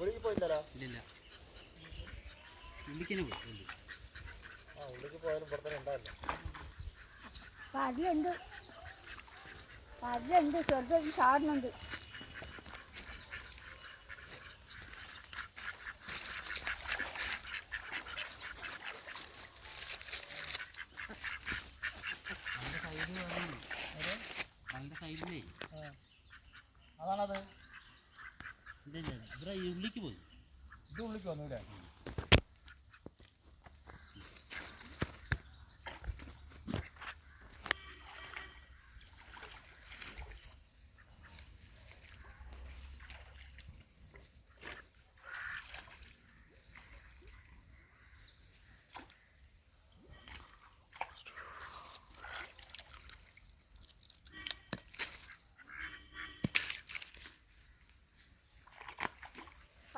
ഉള്ളിൽ പോയില്ലല്ലോ ഇല്ലില്ല. ഉള്ളിക്കനെ പോയി ആ ഉള്ളിക്ക് പോയാലും ഉണ്ടാവില്ല. പതിലുണ്ട് പതിലുണ്ട് ചാടുന്നുണ്ട് അതാണത്. ഇവിടെ ഉള്ളിക്ക് പോയി. ഇത് ഉള്ളിലേക്ക് വന്നൂടെ?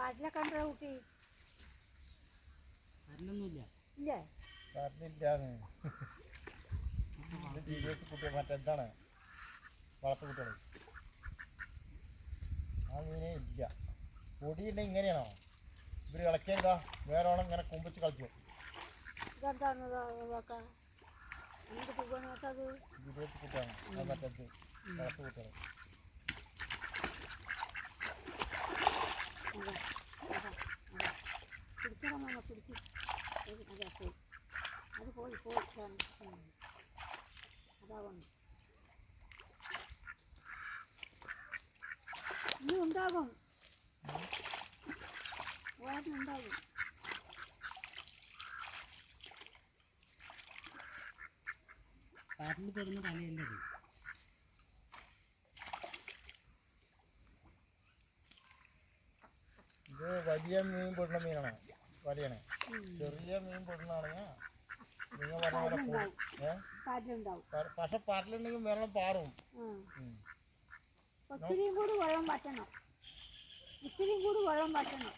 പതിലെ കണ്ട കുട്ടി. ഇല്ലേ? കുട്ടികൾ മറ്റെന്താണ്? വളർത്തു കുട്ടികൾ ആ മീനേ ഇല്ല. പൊടിയുടെ ഇങ്ങനെയാണോ? ഇവർ ഇളക്കിയെന്താ വേറെ ഓണം ഇങ്ങനെ കുമ്പിച്ച് കളിച്ചു ജീവിതത്തിൽ കുട്ടിയാണ്. അത് മറ്റേത് വളർത്തു കുട്ടികൾ പിടിക്കണം മാമ പിടിച്ച് അതാ പോയി അത് പോയി പോയി ഉം. അതാ വന്നു ഇനി ഉണ്ടാകും ഉണ്ടാകും കാട്ടിൽ തരുന്ന കളിയല്ല ഇത് വലിയ മീൻ പൊടുന്ന മീനാണ്. വലിയാണ് ചെറിയ മീൻ പൊടുന്നാണെങ്കിൽ നിങ്ങൾ പറഞ്ഞ പോലെ ഏഹ് കാറ്റിലുണ്ടാവും പക്ഷെ പാട്ടിലുണ്ടെങ്കിൽ വെള്ളം പാറും. ഒത്തിരിയും കൂടി വെള്ളം പറ്റണം. ഇത്തിരിയും കൂടി വെള്ളം പറ്റണം.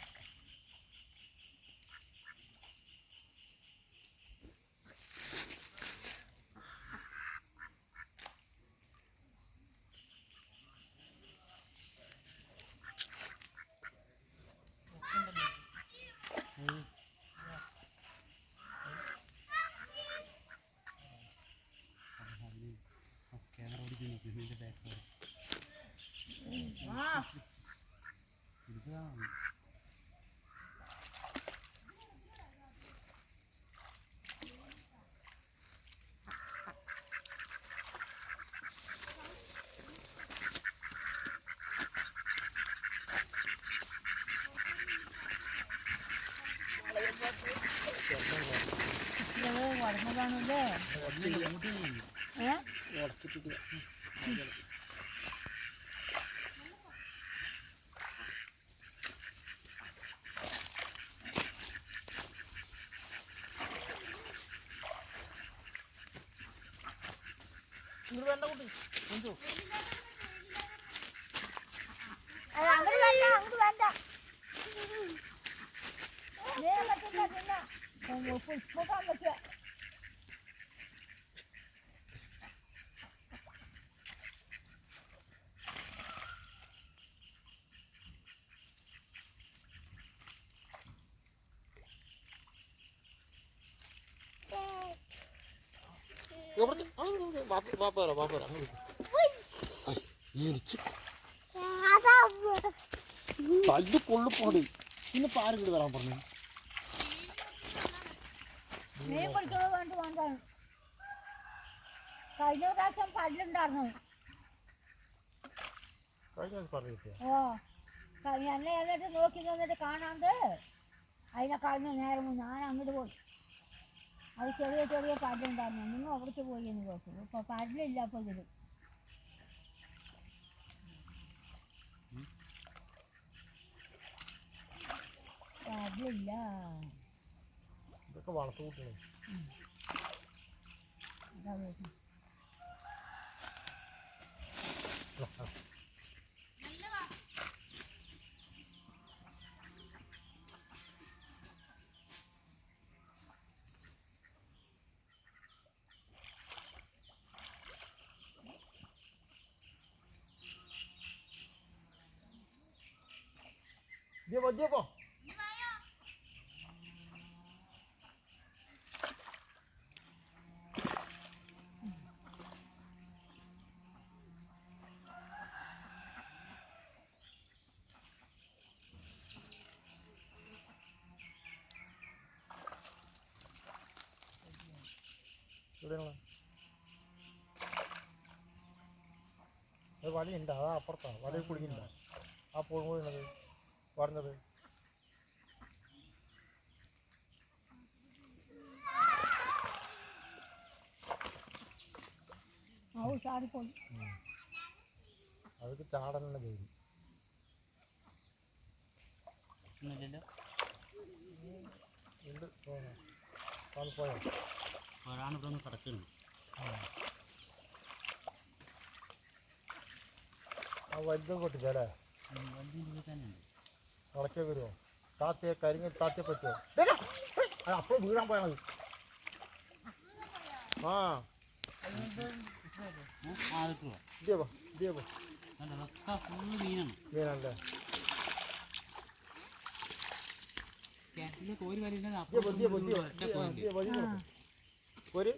വളർന്നതാണല്ലേ ഏ ഇങ്ങോട്ട് അങ്ങോട്ട് വേണ്ട അങ്ങോട്ട് വേണ്ട നേരെ പറ്റില്ല പിന്നെ നിൽക്ക്. ഐ, എനിക്ക് തല്ല് കൊള്ളു പോടി. പിന്നെ പാര് കിട്ടി തരാൻ പറഞ്ഞു? കഴിഞ്ഞ പ്രാവശ്യം പല്ലുണ്ടായിരുന്നു എന്നെ എന്നിട്ട് നോക്കി നിന്നിട്ട് കാണാണ്ട് അതിനെ കളഞ്ഞ നേരം ഞാൻ അങ്ങോട്ട് പോയി. അത് ചെറിയ ചെറിയ പല്ലുണ്ടായിരുന്നു നിങ്ങൾ അവിടേക്ക് പോയി എന്ന് നോക്കും ഇപ്പൊ പല്ലില്ല അപ്പോൾ ഇതിൽ പല്ലില്ല ഇതൊക്കെ വളർത്തു കുട്ടികൾ ഇത് പോ ഇതിയെ പോ എവിടെയാണ് അത് വലയുണ്ട് അതാ അപ്പുറത്താണ് വലയിൽ കുടുങ്ങില്ല ആ പോളും കൂടി ഉള്ളത് പറഞ്ഞത്. അതൊക്കെ ചാടനുള്ള ജോലി ഒന്നുമില്ലല്ലോ. ഉണ്ട് തോന്നുന്നു. വന്ന് പോയോ? ഒരാണ് ഇവിടെ ഒന്ന് കിടക്കുന്നു. ആ വലുതും കൊട്ടിച്ചല്ലേ വലുതും തന്നെ മുളയ്ക്ക വരുമോ താത്തയെ കരിങ്ങ താത്തയെ പറ്റുമോ അപ്പോൾ വീഴാൻ പോയാൽ മതി ആ ഏ? ആ. അതിട്ട് പോവാം ഇതേ പോ ഇതേ പോ അല്ല അതൊക്കെ ഫുള്ള് മീനാണ് മീനല്ലേ കിണറ്റിലെ കോരി വലിയുണ്ടെങ്കിൽ ഇതേ പോ ഇതേ പോ അപ്പുറം ഇതേ പോ ഒറ്റ പോയിന്റ് ഇതേ പോ ഇതേ പോ ഒരു